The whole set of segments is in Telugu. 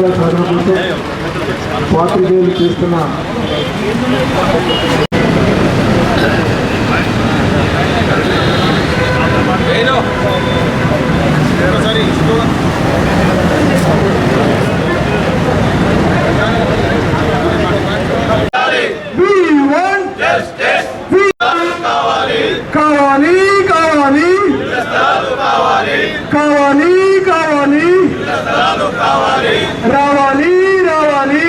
జగిత్యాల సాధన పాత్రికేయులు చేస్తున్న We want justice. We కావాలి కావాలి కావాలి కావాలి రావాలి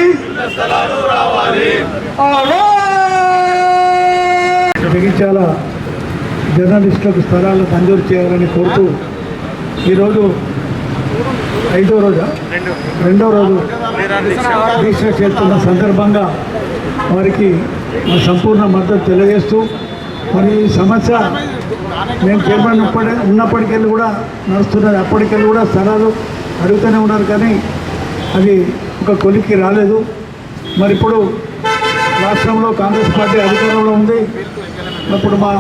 రావాలి జగిత్యాల జర్నలిస్టులకు స్థలాలు మంజూరు చేయాలని కోరుతూ ఈరోజు ఐదో రోజా? రెండో రోజు దీక్ష చేస్తున్న సందర్భంగా వారికి మా సంపూర్ణ మద్దతు తెలియజేస్తూ మరి ఈ సమస్య నేను చైర్మన్ ఉన్నప్పటి ఉన్నప్పటికెళ్ళి కూడా నడుస్తున్నది అప్పటికెళ్ళి కూడా స్థలాలు అడుగుతూనే ఉన్నారు కానీ అది ఒక కొలిక్కి రాలేదు. మరి ఇప్పుడు రాష్ట్రంలో కాంగ్రెస్ పార్టీ అధికారంలో ఉంది. ఇప్పుడు మా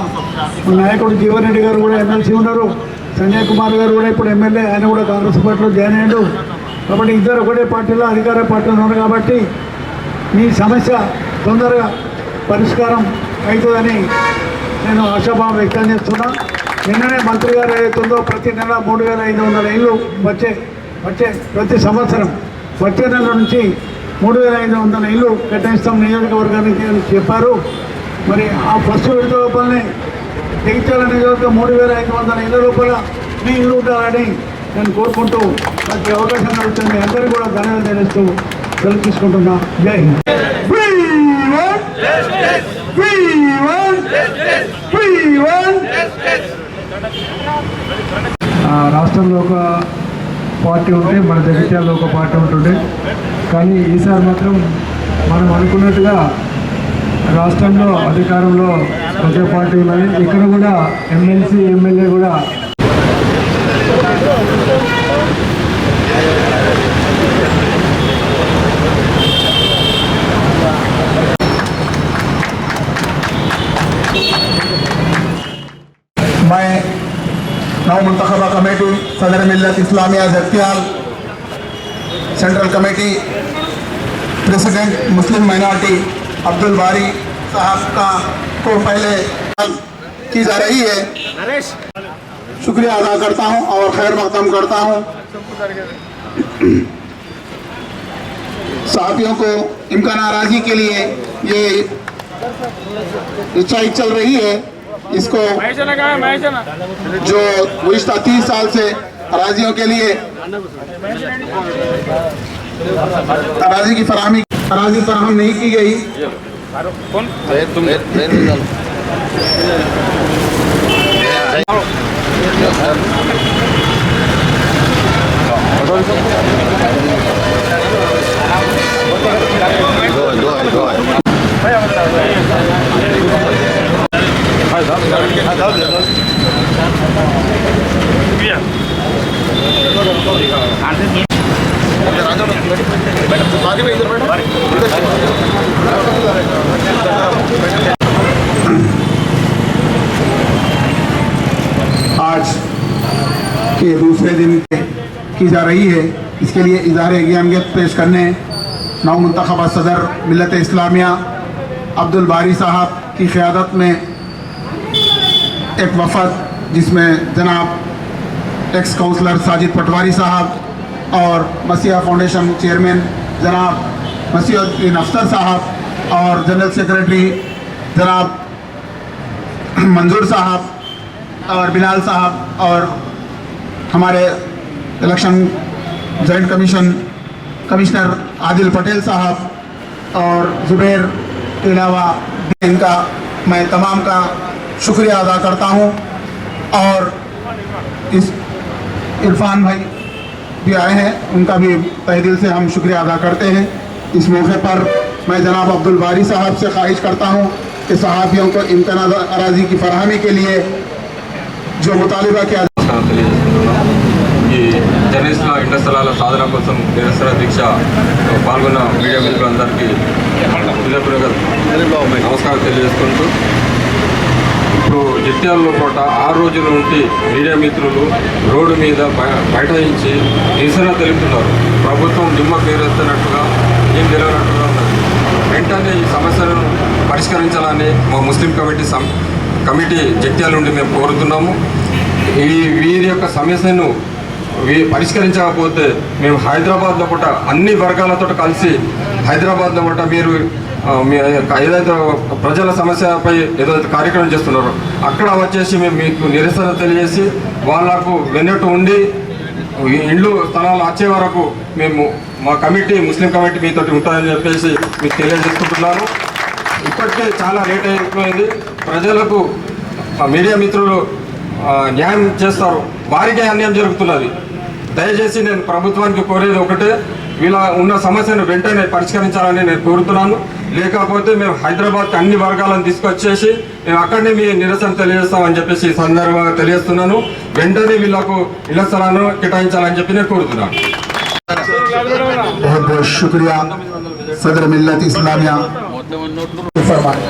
నాయకుడు జీవన్ రెడ్డి గారు కూడా ఎమ్మెల్సీ ఉన్నారు. సంజయ్ కుమార్ గారు కూడా ఇప్పుడు ఎమ్మెల్యే ఆయన కూడా కాంగ్రెస్ పార్టీలో జాయిన్ అయ్యాడు. కాబట్టి ఇద్దరు ఒకటే పార్టీలో అధికార పార్టీలో ఉన్నారు కాబట్టి మీ సమస్య తొందరగా పరిష్కారం అవుతుందని నేను ఆశాభావం వ్యక్తం చేస్తున్నా. నిన్ననే మంత్రి గారు ఏదైతుందో ప్రతి నెల మూడు వేల ఐదు వందల ఇళ్ళు వచ్చే వచ్చే ప్రతి సంవత్సరం వచ్చే నెల నుంచి మూడు వేల ఐదు వందల ఇల్లు కేటాయిస్తాం నియోజకవర్గానికి అని చెప్పారు. మరి ఆ ఫస్ట్ విడత లోపలనే జగిత్యాల నియోజకవర్గం మూడు వేల ఐదు వందల ఇళ్ళ లోపల మీ ఇల్లు ఉండాలని నేను కోరుకుంటూ నాకు అవకాశం కలుగుతుంది అందరికీ కూడా ధన్యవాదాలు తెలుస్తూ సెలవు తీసుకుంటున్నా. జై హింద్. ఆ, రాష్ట్రంలో ఒక పార్టీ ఉంటే మన జగిత్యాలలో ఒక పార్టీ ఉంటుండే. కానీ ఈసారి మాత్రం మనం అనుకున్నట్టుగా రాష్ట్రంలో అధికారంలో ఒకే పార్టీ ఉన్నది. ఇక్కడ కూడా ఎమ్మెల్సీ ఎమ్మెల్యే కూడా मैं नौ मुंतखबा कमेटी, सदर Millat Islamia Jagtial, central committee, president मुस्लिम माइनॉरिटी अब्दुल बारी साहब का को पहले की जा रही है। शुक्रिया अदा करता हूँ और खैर मकदम करता हूँ। साथियों को इम्कान नाराजी के लिए ये स्ट्राइक चल रही है। इसको जो गुजशत तीस साल से अराजियों के लिए अराजी की फराहमी अराजी फराहम नहीं की गई। आज के दूसरे दिन की जा रही है। इसके लिए इजहार यमियत पेश करने नौ मंतखबा सदर मिलत इस्लामिया अब्दुल बारी साहब की क़्यादत में एक वफद जिसमें जनाब एक्स काउंसलर साजिद पटवारी साहब और मसीहा फाउंडेशन चेयरमैन जनाब मसीहुद्दीन अफसर साहब और जनरल सेक्रेटरी जनाब मंजूर साहब और बिलाल साहब और हमारे election joint commission commissioner Adil Patel साहब और जुबैर के अलावा इनका, मैं तमाम का शुक्रिया अदा करता हूँ और इस इरफान भाई भी आए हैं उनका भी तहे दिल से हम शुक्रिया अदा करते हैं इस मौके पर मैं जनाब अब्दुल बारी साहब से ख्वाहिश करता हूँ कि सहाफ़ियों को इम्कान अराजी की फरहमी के लिए जो मुतालबा किया నమస్కారం తెలియజేసుకుంటున్నాం ఈ జర్నలిస్టుల ఇండ్ల స్థలాల సాధన కోసం నిరసన దీక్ష పాల్గొన్న మీడియా మిత్రులందరికీ హృదయపూర్వక నమస్కారం తెలియజేసుకుంటూ ఇప్పుడు జగిత్యాలలో పూట ఆ రోజు నుండి మీడియా మిత్రులు రోడ్డు మీద బయ- బైఠాయించి నిరసన తెలుపుతున్నారు. ప్రభుత్వం దుమ్మ పేరెత్తినట్టుగా ఏం తెలియనట్టుగా ఉన్నది. వెంటనే ఈ సమస్యలను పరిష్కరించాలని మా ముస్లిం కమిటీ సం కమిటీ జగిత్యాల నుండి మేము కోరుతున్నాము. ఈ వీరి యొక్క సమస్యను వీ- పరిష్కరించకపోతే మేము హైదరాబాద్లో పూట అన్ని వర్గాలతో కలిసి హైదరాబాద్లో పూట మీరు మీ యొక్క ఏదైతే ప్రజల సమస్యపై ఏదైతే కార్యక్రమం చేస్తున్నారో అక్కడ వచ్చేసి మేము మీకు నిరసన తెలియజేసి వాళ్ళకు వెన్నట్టు ఉండి ఇండ్లు స్థలాలు వచ్చే వరకు మేము మా కమిటీ ముస్లిం కమిటీ మీతో ఉంటుందని చెప్పేసి మీకు తెలియజేసుకుంటున్నాను. ఇప్పటికే చాలా లేట్ అయిపోయింది. ప్రజలకు ఆ, మీడియా మిత్రులు న్యాయం చేస్తారు. వారికే అన్యాయం జరుగుతున్నది. దయచేసి నేను ప్రభుత్వానికి కోరేది ఒకటే ఇలా ఉన్న సమస్యను వెంటనే పరిష్కరించాలని నేను కోరుతున్నాను. లేకపోతే మేము హైదరాబాద్కి అన్ని వర్గాలను తీసుకొచ్చేసి మేము అక్కడనే మీ నిరసన తెలియజేస్తామని చెప్పేసి ఈ సందర్భంగా తెలియజేస్తున్నాను వెంటనే వీళ్ళకు ఇళ్ల స్థలాలను కేటాయించాలని చెప్పి నేను కోరుతున్నాను बहुत बहुत शुक्रिया सदर मिल्लत इस्लामिया फरमाए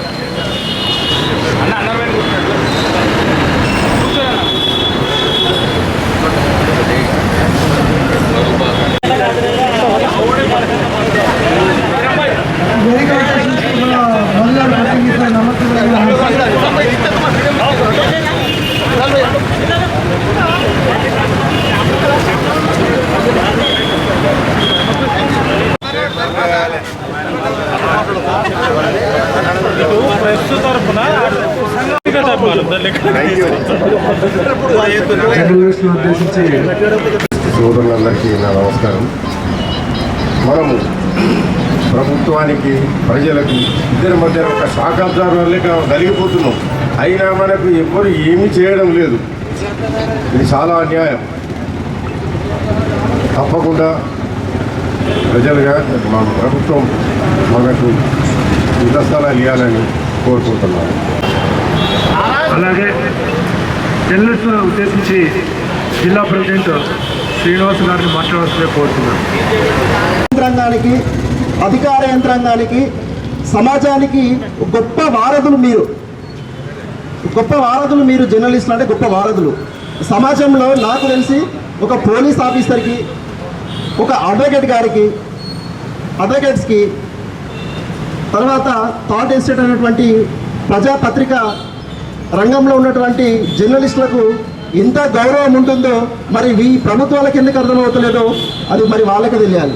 మనము ప్రభుత్వానికి ప్రజలకు ఇద్దరి మధ్య ఒక శాఖాబ్దారు కలిగిపోతున్నాం అయినా మనకు ఎవ్వరు ఏమీ చేయడం లేదు. ఇది చాలా అన్యాయం. తప్పకుండా ప్రజలుగా మా ప్రభుత్వం మనకు ఇళ్ళ స్థలాలు ఇవ్వాలని కోరుకుంటున్నాను. అలాగే జర్నలిస్టులను ఉద్దేశించి జిల్లా ప్రెసిడెంట్ శ్రీనివాస్ గారిని మాట్లాడాల్సిందే కోరుతున్నాను. యంత్రాంగానికి అధికార యంత్రాంగానికి సమాజానికి గొప్ప వారధులు మీరు. గొప్ప వారధులు మీరు జర్నలిస్టులు అంటే గొప్ప వారధులు. సమాజంలో నాకు తెలిసి ఒక పోలీస్ ఆఫీసర్కి ఒక అడ్వకేట్ గారికి అడ్వకేట్స్కి తర్వాత థాట్ ఎస్టేట్ అనేటువంటి ప్రజాపత్రిక రంగంలో ఉన్నటువంటి జర్నలిస్టులకు ఎంత గౌరవం ఉంటుందో మరి ఈ ప్రభుత్వాలకు ఎందుకు అర్థమవుతలేదో అది మరి వాళ్ళకి తెలియాలి.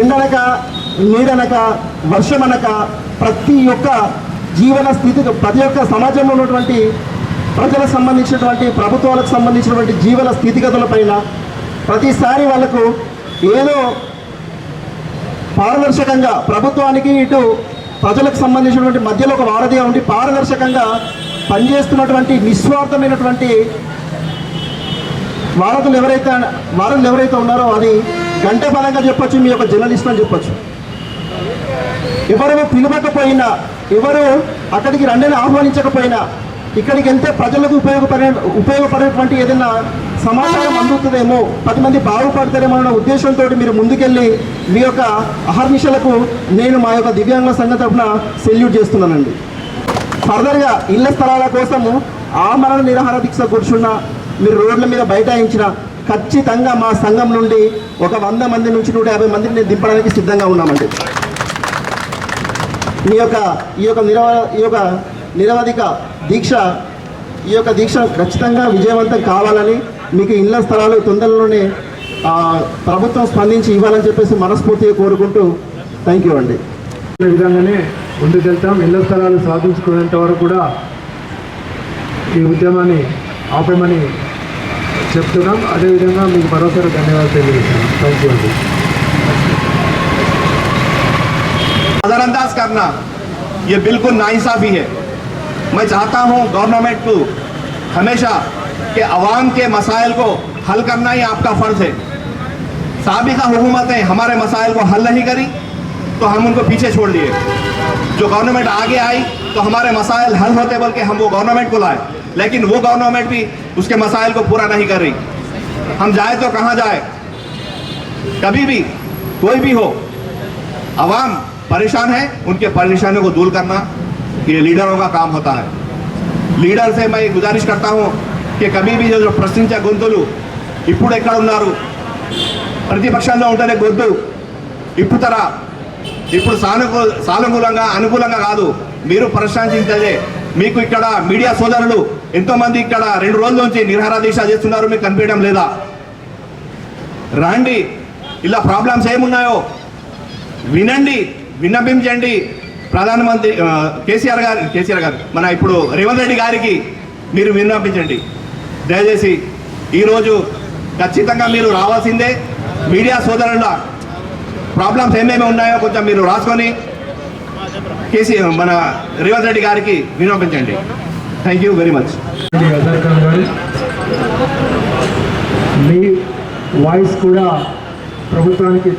ఎండనక నీడనక వర్షమనక ప్రతి ఒక్క జీవన స్థితి ప్రతి ఒక్క సమాజంలో ఉన్నటువంటి ప్రజలకు సంబంధించినటువంటి ప్రభుత్వాలకు సంబంధించినటువంటి జీవన స్థితిగతుల పైన ప్రతిసారి వాళ్ళకు ఏదో పారదర్శకంగా ప్రభుత్వానికి ఇటు ప్రజలకు సంబంధించినటువంటి మధ్యలో ఒక వారధిగా ఉండి పారదర్శకంగా పనిచేస్తున్నటువంటి నిస్వార్థమైనటువంటి వారధులు ఎవరైతే వారధులు ఎవరైతే ఉన్నారో అది గంట పరంగా చెప్పచ్చు మీ యొక్క జర్నలిస్ట్ అని చెప్పచ్చు. ఎవరు పిలవకపోయినా ఎవరు అక్కడికి రండిని ఆహ్వానించకపోయినా ఇక్కడికి వెళ్తే ప్రజలకు ఉపయోగపడే ఉపయోగపడేటువంటి ఏదైనా సమాచారం అందుతుందేమో పది మంది బాగుపడతారేమో అన్న ఉద్దేశంతో మీరు ముందుకెళ్ళి మీ యొక్క అహర్నిశలకు నేను మా యొక్క దివ్యాంగ సంఘ తరఫున సెల్యూట్ చేస్తున్నానండి. ఫర్దర్గా ఇళ్ళ స్థలాల కోసము ఆమరణ నిరాహార దీక్ష కూర్చున్న మీరు రోడ్ల మీద బైఠాయించిన ఖచ్చితంగా మా సంఘం నుండి ఒక వంద మంది నుంచి నూట యాభై మందిని నేను దింపడానికి సిద్ధంగా ఉన్నామండి. మీ యొక్క ఈ యొక్క నిరవ ఈ యొక్క నిరవధిక దీక్ష ఈ యొక్క దీక్ష ఖచ్చితంగా విజయవంతం కావాలని మీకు ఇళ్ళ స్థలాలు తొందరలోనే ప్రభుత్వం స్పందించి ఇవ్వాలని చెప్పేసి మనస్ఫూర్తిగా కోరుకుంటూ థ్యాంక్ యూ అండి విధంగానే ముందుకెళ్తాం ఇళ్ల స్థలాలు సాధించుకునేంత వరకు కూడా ఈ ఉద్యమాన్ని ఆపమని చెప్తున్నాం అదేవిధంగా మీకు మరోసారి ధన్యవాదాలు తెలియజేస్తున్నాం థ్యాంక్ యూ అండి नज़रअंदाज करना ये बिल्कुल नाइंसाफ़ी है मैं चाहता हूँ गवर्नमेंट को हमेशा कि अवाम के मसाइल को हल करना ही आपका फ़र्ज़ है सबका हुकूमतें हमारे मसाइल को हल नहीं करी तो हम उनको पीछे छोड़ दिए जो गवर्नमेंट आगे आई तो हमारे मसाइल हल होते बोल के हम वो गवर्नमेंट को लाए लेकिन वो गवर्नमेंट भी उसके मसाइल को पूरा नहीं कर रही हम जाए तो कहाँ जाए कभी भी कोई भी हो अवाम परेशान है उनके परेशानियों को दूर करना ये लीडरों का काम होता है लीडर से मैं गुजारिश करता हूँ कि कभी भी जो ప్రశ్నించే గొంతులు ఇప్పుడు ఎక్కడ ఉన్నారు ప్రతిపక్షంలో ఉంటేనే గొంతు ఇప్పుతరా ఇప్పుడు సానుకూ సానుకూలంగా అనుకూలంగా కాదు. మీరు ప్రశాంతించదే మీకు ఇక్కడ మీడియా సోదరులు ఎంతోమంది ఇక్కడ రెండు రోజుల నుంచి నిరహార దీక్ష చేస్తున్నారు మీకు కనిపించడం లేదా? రండి. ఇలా ప్రాబ్లమ్స్ ఏమున్నాయో? వినండి. విన్నపించండి ప్రధానమంత్రి కేసీఆర్ గారు కేసీఆర్ గారు మన ఇప్పుడు రేవంత్ రెడ్డి గారికి మీరు విన్నపించండి దయచేసి ఈరోజు ఖచ్చితంగా మీరు రావాల్సిందే. మీడియా సోదరుల ప్రాబ్లమ్స్ ఏమేమి ఉన్నాయో కొంచెం మీరు రాసుకొని కేసీ మన రేవంత్ రెడ్డి గారికి విన్నపించండి థ్యాంక్ యూ వెరీ మచ్ మీ వాయిస్ కూడా ప్రభుత్వానికి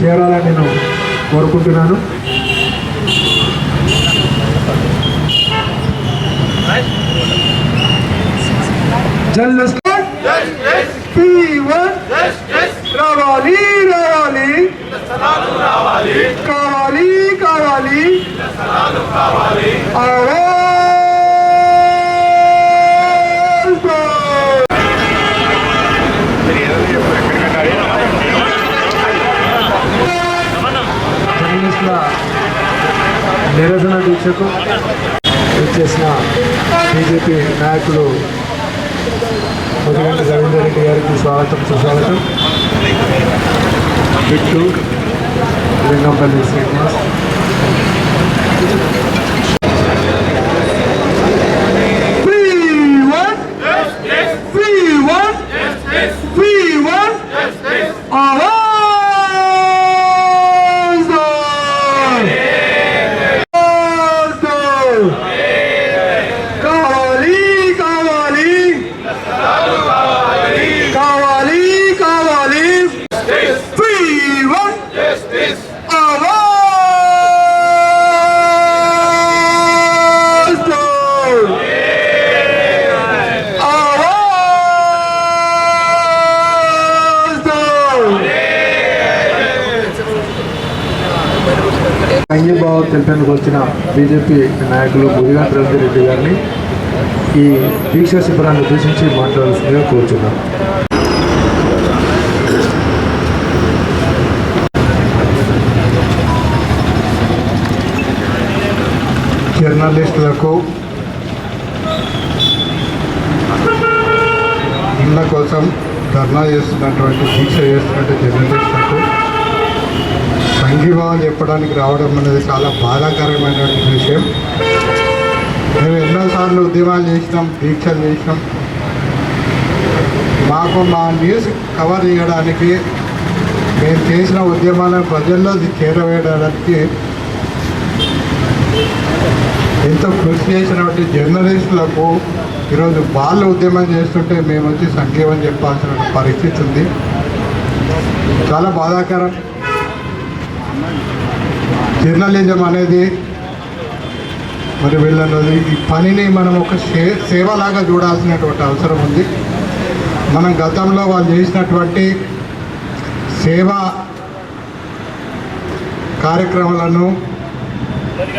చేరాలని నేను కోరుకుంటున్నాను. జర్నలిస్ట్ రావాలి రావాలి. కావాలి. కావాలి జర్నలిస్టుల నిరసన దీక్షకు వచ్చేసిన బీజేపీ నాయకులు ముదిగంటి రవీందర్ రెడ్డి గారికి స్వాగతం సుస్వాగతం Bittu ring of bell is Free one! Free one! Free one! All right! వచ్చిన బీజేపీ నాయకులు ముదిగంటి రవిందర్ రెడ్డి గారిని ఈ దీక్షా శిబిరాన్ని ఉద్దేశించి మాట్లాడాల్సిందిగా కోరుచున్నాం. జర్నలిస్టులకు ఇళ్ళ కోసం ధర్నా చేస్తున్నటువంటి దీక్ష చేస్తున్నటువంటి జర్నలిస్టులకు సంఘీభావం చెప్పడానికి రావడం అనేది చాలా బాధాకరమైనటువంటి విషయం. మేము ఎన్నోసార్లు ఉద్యమాలు చేసినాం దీక్షలు చేసినాం. మాకు మా న్యూస్ కవర్ చేయడానికి మేము చేసిన ఉద్యమాలను ప్రజల్లో చేరవేయడానికి ఎంతో కృషి చేసినటువంటి జర్నలిస్టులకు ఈరోజు వాళ్ళు ఉద్యమం చేస్తుంటే మేము వచ్చి సంక్షేమం చెప్పాల్సిన పరిస్థితి ఉంది. చాలా బాధాకరం. జర్నలిజం అనేది మరి వీళ్ళన్నది ఈ పనిని మనం ఒక సే సేవలాగా చూడాల్సినటువంటి అవసరం ఉంది. మనం గతంలో వాళ్ళు చేసినటువంటి సేవా కార్యక్రమాలను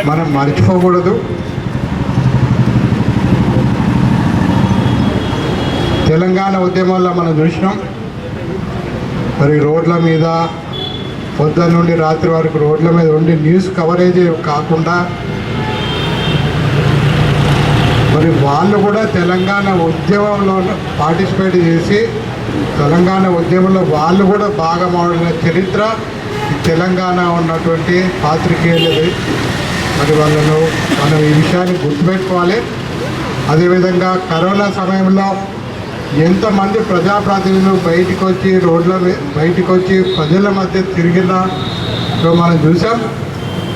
మనం మర్చిపోకూడదు. తెలంగాణ ఉద్యమంలో మనం చూసినాం. మరి రోడ్ల మీద పొద్దున్న నుండి రాత్రి వరకు రోడ్ల మీద ఉండి న్యూస్ కవరేజ్ కాకుండా మరి వాళ్ళు కూడా తెలంగాణ ఉద్యమంలో పార్టిసిపేట్ చేసి తెలంగాణ ఉద్యమంలో వాళ్ళు కూడా భాగమవడిన చరిత్ర తెలంగాణ ఉన్నటువంటి పాత్రికేయులది మరి వాళ్ళను మనం ఈ విషయాన్ని గుర్తుపెట్టుకోవాలి. అదేవిధంగా కరోనా సమయంలో ఎంతమంది ప్రజాప్రతినిధులు బయటకు వచ్చి రోడ్ల బయటకు వచ్చి ప్రజల మధ్య తిరిగినా మనం చూసాం.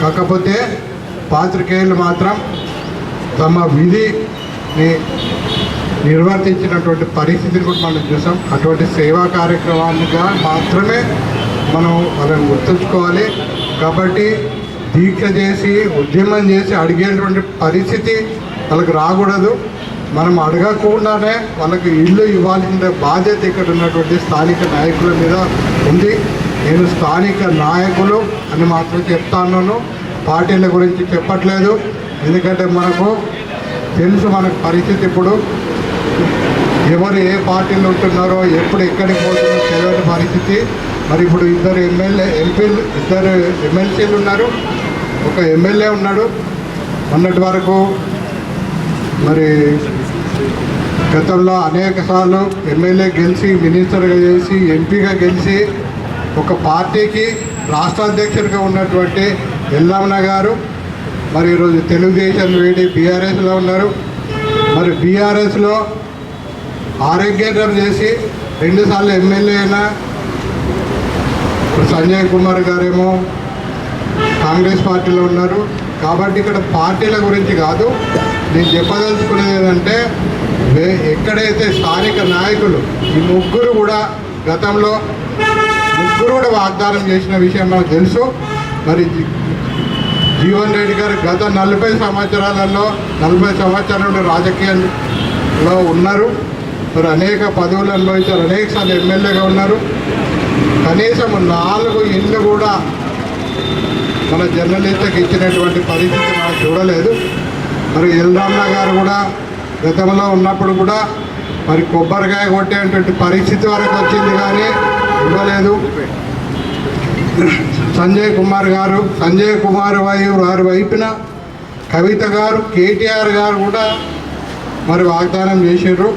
కాకపోతే పాత్రికేయులు మాత్రం తమ విధిని నిర్వర్తించినటువంటి పరిస్థితిని కూడా మనం చూసాం. అటువంటి సేవా కార్యక్రమాలుగా మాత్రమే మనం వాళ్ళని గుర్తుంచుకోవాలి. కాబట్టి దీక్ష చేసి ఉద్యమం చేసి అడిగేటువంటి పరిస్థితి వాళ్ళకి రాకూడదు. మనం అడగకుండానే వాళ్ళకి ఇల్లు ఇవ్వాల్సిన బాధ్యత ఇక్కడ ఉన్నటువంటి స్థానిక నాయకుల మీద ఉంది. నేను స్థానిక నాయకులు అని మాత్రం చెప్తాను పార్టీల గురించి చెప్పట్లేదు. ఎందుకంటే మనకు తెలుసు మనకు పరిస్థితి ఇప్పుడు. ఎవరు ఏ పార్టీలు ఉంటున్నారో ఎప్పుడు ఎక్కడికి పోతున్నారో తెలియని పరిస్థితి. మరి ఇప్పుడు ఇద్దరు ఎమ్మెల్యే ఎంపీలు ఇద్దరు ఎమ్మెల్సీలు ఉన్నారు. ఒక ఎమ్మెల్యే ఉన్నాడు. మొన్నటి వరకు మరి గతంలో అనేక సార్లు ఎమ్మెల్యే గెలిచి మినిస్టర్గా చేసి ఎంపీగా గెలిచి ఒక పార్టీకి రాష్ట్ర అధ్యక్షుడిగా ఉన్నటువంటి ఎల్లమ్మ గారు మరి ఈరోజు తెలుగుదేశం వేడి బీఆర్ఎస్లో ఉన్నారు. మరి బీఆర్ఎస్లో ఆరోగ్యం చేసి రెండుసార్లు ఎమ్మెల్యే అయినా సంజయ్ కుమార్ గారేమో కాంగ్రెస్ పార్టీలో ఉన్నారు. కాబట్టి ఇక్కడ పార్టీల గురించి కాదు నేను చెప్పదలుచుకునేది ఏంటంటే ఎక్కడైతే స్థానిక నాయకులు ఈ ముగ్గురు కూడా గతంలో ముగ్గురు కూడా వాగ్దానం చేసిన విషయం మనకు తెలుసు. మరి జీవన్ రెడ్డి గారు గత నలభై సంవత్సరాలలో నలభై సంవత్సరాల నుండి రాజకీయాల్లో ఉన్నారు. మరి అనేక పదవులు అనుభవించారు. అనేక సార్లు ఎమ్మెల్యేగా ఉన్నారు. కనీసం నాలుగు ఇళ్ళు కూడా మన జర్నలిస్ట్కి ఇచ్చినటువంటి పరిస్థితి మనం చూడలేదు. మరి ఎల్రామ్ల గారు కూడా గతంలో ఉన్నప్పుడు కూడా మరి కొబ్బరికాయ కొట్టేటువంటి పరిస్థితి వరకు వచ్చింది కానీ ఇవ్వలేదు. సంజయ్ కుమార్ గారు సంజయ్ కుమార్ వై వారి వైపున కవిత గారు కేటీఆర్ గారు కూడా మరి వాగ్దానం చేశారు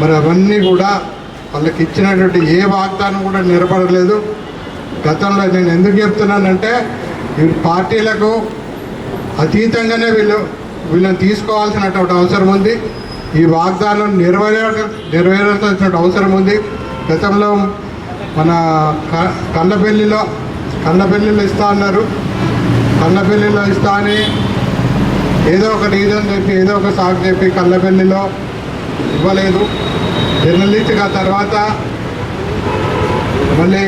మరి అవన్నీ కూడా వాళ్ళకి ఇచ్చినటువంటి ఏ వాగ్దానం కూడా నిలబడలేదు. గతంలో నేను ఎందుకు చెప్తున్నానంటే ఈ పార్టీలకు అతీతంగానే వీళ్ళు వీళ్ళని తీసుకోవాల్సినటువంటి అవసరం ఉంది. ఈ వాగ్దానం నెరవేర నెరవేరాల్సినటువంటి అవసరం ఉంది. గతంలో మన క కన్నపల్లిలో ఇస్తా అన్నారు. కన్నపల్లిలో ఇస్తా అని ఏదో ఒక రీజన్ చెప్పి ఏదో ఒక సాకు చెప్పి కళ్ళపెల్లిలో ఇవ్వలేదు. జర్నలిస్ట్గా తర్వాత మళ్ళీ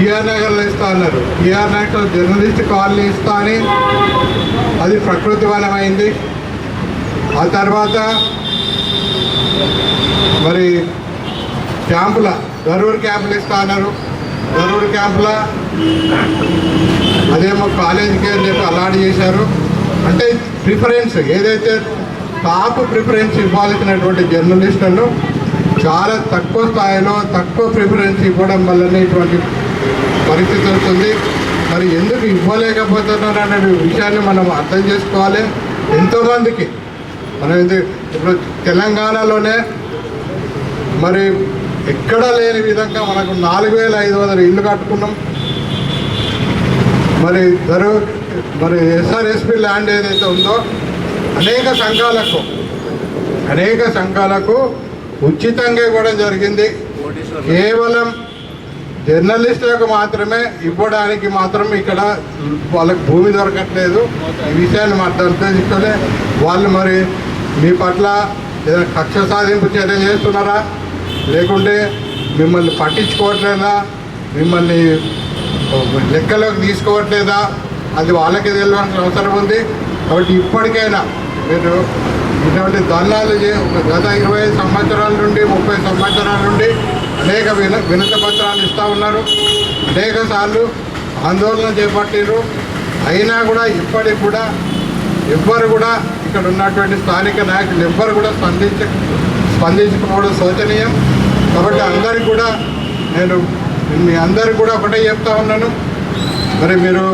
పిఆర్ నగర్లో ఇస్తా అన్నారు. పిఆర్ నగర్లో జర్నలిస్ట్ కాలనీ ఇస్తా అని. అది ప్రకృతి వనమైంది ఆ తర్వాత మరి క్యాంపుల గరూరు క్యాంపులు ఇస్తా అన్నారు. గరూరు క్యాంపుల అదేమో కాలేజీకి అని చెప్పి అలాట్ చేశారు. అంటే ప్రిఫరెన్స్ ఏదైతే టాప్ ప్రిఫరెన్స్ ఇవ్వాల్సినటువంటి జర్నలిస్టులను చాలా తక్కువ స్థాయిలో తక్కువ ప్రిఫరెన్స్ ఇవ్వడం వల్లనే ఇటువంటి పరిస్థితి వస్తుంది మరి ఎందుకు ఇవ్వలేకపోతున్నారు అనే విషయాన్ని మనం అర్థం చేసుకోవాలి. ఎంతోమందికి మనం ఇది ఇప్పుడు తెలంగాణలోనే మరి ఎక్కడా లేని విధంగా మనకు నాలుగు వేల ఐదు వందల ఇల్లు కట్టుకున్నాం. మరి ధరు మరి ఎస్ఆర్ఎస్పి ల్యాండ్ ఏదైతే ఉందో అనేక సంఘాలకు అనేక సంఘాలకు ఉచితంగా ఇవ్వడం జరిగింది. కేవలం జర్నలిస్టులకు మాత్రమే ఇవ్వడానికి మాత్రం ఇక్కడ వాళ్ళకి భూమి దొరకట్లేదు. ఈ విషయాన్ని మనం అర్థం వాళ్ళు మరి మీ పట్ల ఏదైనా కక్ష సాధింపు చర్య చేస్తున్నారా? లేకుంటే మిమ్మల్ని పట్టించుకోవట్లేదా? మిమ్మల్ని లెక్కలోకి తీసుకోవట్లేదా? అది వాళ్ళకి తెలియాల్సిన అవసరం ఉంది. కాబట్టి ఇప్పటికైనా మీరు ఇటువంటి దండాలు గత ఇరవై సంవత్సరాల నుండి ముప్పై సంవత్సరాల నుండి అనేక విన వినతి పత్రాలు ఇస్తూ ఉన్నారు. అనేక సార్లు ఆందోళన చేపట్టారు అయినా కూడా ఇప్పటికి కూడా ఎవ్వరు కూడా ఇక్కడ ఉన్నటువంటి స్థానిక నాయకులు ఎవ్వరు కూడా స్పందించ స్పందించకపోవడం శోచనీయం. కాబట్టి అందరికి కూడా నేను మీ అందరికి కూడా ఒకటే చెప్తా ఉన్నాను. మరి మీరు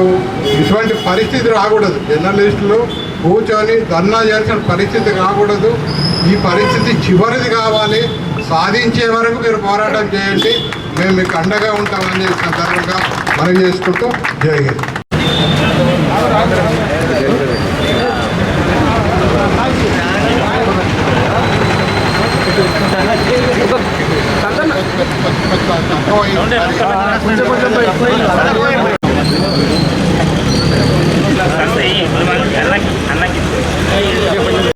ఇటువంటి పరిస్థితి రాకూడదు. జర్నలిస్టులు కూర్చొని ధర్నా చేయాల్సిన పరిస్థితి రాకూడదు. ఈ పరిస్థితి చివరిది కావాలి. సాధించే వరకు మీరు పోరాటం చేయండి. మేము మీకు అండగా ఉంటామని ఈ సందర్భంగా మనం చేసుకుంటూ జై అన్నకి.